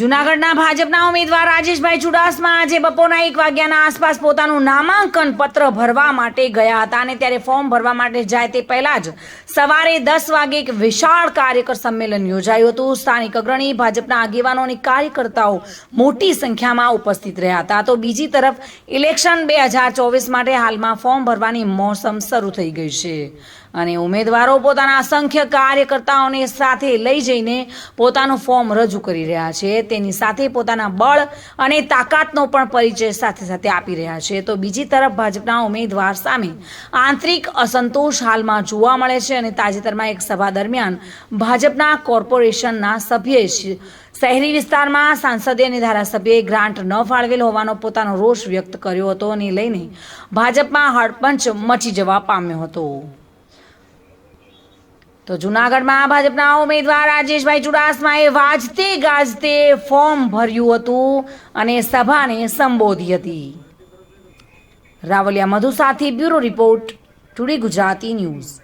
જુનાગઢના ભાજપના ઉમેદવાર રાજેશભાઈ ચુડાસમા આજે બપોરના એક વાગ્યાના આસપાસ પોતાનું નામાંકન પત્ર ભરવા માટે ગયા હતા અને ત્યારે ફોર્મ ભરવા માટે જાય તે પહેલા જ સવારે દસ વાગે એક વિશાળ કાર્યકર સંમેલન યોજાયું હતું. સ્થાનિક અગ્રણી, ભાજપના આગેવાનો અને કાર્યકર્તાઓ મોટી સંખ્યામાં ઉપસ્થિત રહ્યા હતા. તો બીજી તરફ ઇલેક્શન બે હજાર ચોવીસ માટે હાલમાં ફોર્મ ભરવાની મોસમ શરૂ થઈ ગઈ છે અને ઉમેદવારો પોતાના અસંખ્ય કાર્યકર્તાઓને સાથે લઈ જઈને પોતાનું ફોર્મ રજૂ કરી રહ્યા છે. તેની સાથે પોતાના બળ અને તાકાતનો પણ પરિચય સાથે સાથે આપી રહ્યા છે. તો બીજી તરફ ભાજપના ઉમેદવાર સામે આંતરિક અસંતોષ હાલમાં જોવા મળે છે અને તાજેતરમાં એક સભા દરમિયાન ભાજપના કોર્પોરેશનના સભ્યે શહેરી વિસ્તારમાં સાંસદે અને ધારાસભ્યએ ગ્રાન્ટ ન ફાળવેલ હોવાનો પોતાનો રોષ વ્યક્ત કર્યો હતો અને લઈને ભાજપમાં હડપંચ મચી જવા પામ્યો હતો. તો જુનાગઢમાં ભાજપના ઉમેદવાર રાજેશભાઈ ચુડાસમાએ વાજતે ગાજતે ફોર્મ ભર્યું હતું અને સભાને સંબોધી હતી. રાવલિયા મધુ સાથે bureau report, today Gujarati news.